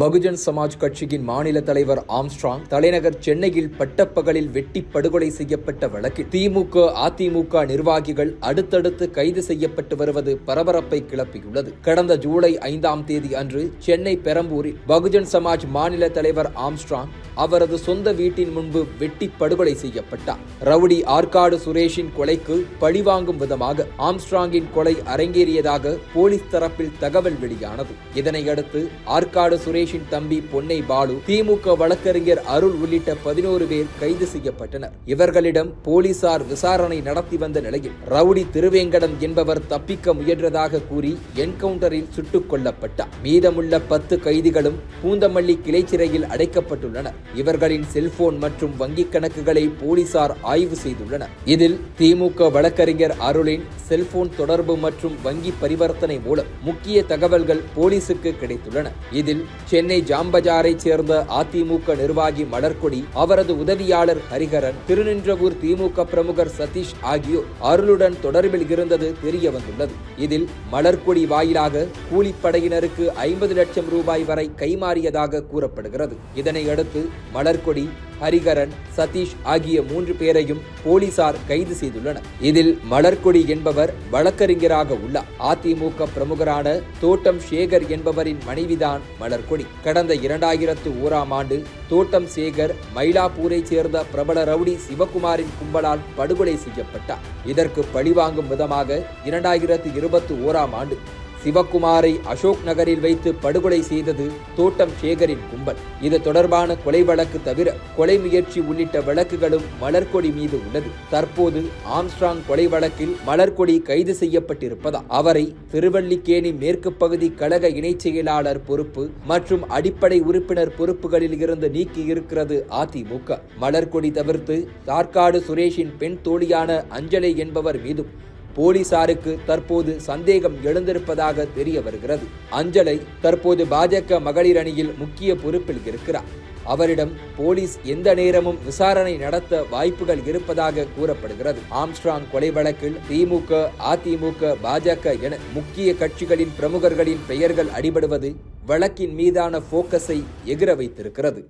பகுஜன் சமாஜ் கட்சியின் மாநில தலைவர் ஆம்ஸ்ட்ராங் தலைநகர் சென்னையில் பட்டப்பகலில் வெட்டி படுகொலை செய்யப்பட்ட வழக்கில் திமுக அதிமுக நிர்வாகிகள் அடுத்தடுத்து கைது செய்யப்பட்டு வருவது பரபரப்பை கிளப்பியுள்ளது. கடந்த ஜூலை ஐந்தாம் தேதி அன்று சென்னை பெரம்பூரில் பகுஜன் சமாஜ் மாநில தலைவர் ஆம்ஸ்ட்ராங் அவரது சொந்த வீட்டின் முன்பு வெட்டி படுகொலை செய்யப்பட்டார். ரவுடி ஆற்காடு சுரேஷின் கொலைக்கு பழிவாங்கும் விதமாக ஆம்ஸ்ட்ராங்கின் கொலை அரங்கேறியதாக போலீஸ் தரப்பில் தகவல் வெளியானது. இதனையடுத்து ஆற்காடு சுரேஷ் சுரேஷின் தம்பி பொன்னை பாலு திமுக வழக்கறிஞர் அருள் உள்ளிட்ட பதினோரு பேர் கைது செய்யப்பட்டனர். இவர்களிடம் போலீசார் விசாரணை நடத்தி வந்த நிலையில் ரவுடி திருவேங்கடம் என்பவர் தப்பிக்க முயன்றதாக கூறி என்கவுண்டரில் சுட்டுக் கொல்லப்பட்டார். மீதமுள்ள பத்து கைதிகளும் பூந்தமல்லி கிளை சிறையில் அடைக்கப்பட்டுள்ளனர். இவர்களின் செல்போன் மற்றும் வங்கிக் கணக்குகளை போலீசார் ஆய்வு செய்துள்ளனர். இதில் திமுக வழக்கறிஞர் அருளின் செல்போன் தொடர்பு மற்றும் வங்கி பரிவர்த்தனை மூலம் முக்கிய தகவல்கள் போலீசுக்கு கிடைத்துள்ளன. இதில் சென்னை ஜாம்பஜாரைச் சேர்ந்த அதிமுக நிர்வாகி மலர்கொடி அவரது உதவியாளர் ஹரிஹரன் திருநின்றவூர் திமுக பிரமுகர் சதீஷ் ஆகியோர் அருளுடன் தொடர்பில் இருந்தது தெரிய வந்துள்ளது இதில் மலர்கொடி வாயிலாக கூலிப்படையினருக்கு ஐம்பது லட்சம் ரூபாய் வரை கைமாறியதாக கூறப்படுகிறது. இதனையடுத்து மலர்கொடி ஹரிகரன் சதீஷ் ஆகிய மூன்று பேரையும் போலீசார் கைது செய்துள்ளனர். இதில் மலர்கொடி என்பவர் வழக்கறிஞராக உள்ளார். அதிமுக பிரமுகரான தோட்டம் சேகர் என்பவரின் மனைவிதான் மலர்கொடி. கடந்த இரண்டாயிரத்து ஓராம் ஆண்டு தோட்டம் சேகர் மயிலாப்பூரைச் சேர்ந்த பிரபல ரவுடி சிவகுமாரின் கும்பலால் படுகொலை செய்யப்பட்டார். இதற்கு பழிவாங்கும் விதமாக இரண்டாயிரத்து இருபத்தி ஓராம் ஆண்டு சிவக்குமாரை அசோக் நகரில் வைத்து படுகொலை செய்தது தோட்டம் சேகரின் கும்பல். இது தொடர்பான கொலை வழக்கு தவிர கொலை முயற்சி உள்ளிட்ட வழக்குகளும் மலர்கொடி மீது உள்ளது. தற்போது ஆம்ஸ்ட்ராங் கொலை வழக்கில் மலர்கொடி கைது செய்யப்பட்டிருப்பதால் அவரை திருவல்லிக்கேணி மேற்கு பகுதி கழக இணைச் செயலாளர் பொறுப்பு மற்றும் அடிப்படை உறுப்பினர் பொறுப்புகளில் இருந்து நீக்கி இருக்கிறது அதிமுக. மலர்கொடி தவிர்த்து தார்காடு சுரேஷின் பெண் தோழியான அஞ்சலை என்பவர் மீதும் போலீசாருக்கு தற்போது சந்தேகம் எழுந்திருப்பதாக தெரிய வருகிறது. அஞ்சலை தற்போது பாஜக மகளிர் அணியில் முக்கிய பொறுப்பில் இருக்கிறார். அவரிடம் போலீஸ் எந்த நேரமும் விசாரணை நடத்த வாய்ப்புகள் இருப்பதாக கூறப்படுகிறது. ஆம்ஸ்ட்ராங் கொலை வழக்கில் திமுக அதிமுக பாஜக என முக்கிய கட்சிகளின் பிரமுகர்களின் பெயர்கள் அடிபடுவது வழக்கின் மீதான போக்கஸை எகிர வைத்திருக்கிறது.